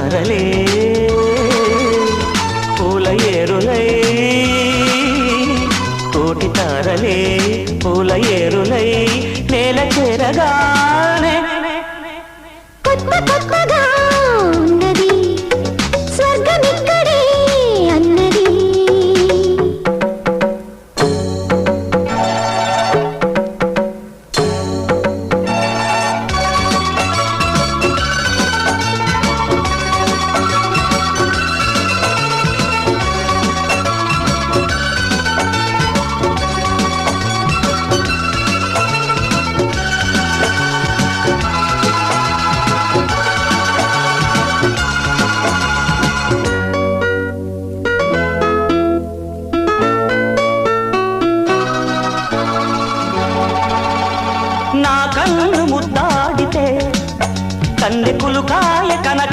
తారలే. పూల ఏరులై కోటి తారలే. పూల ఏరులై నేల చేరగానే. కొత్త కొత్తగా నా కన్ను ముద్దాడితే కన్నె కులుకాయ కనకా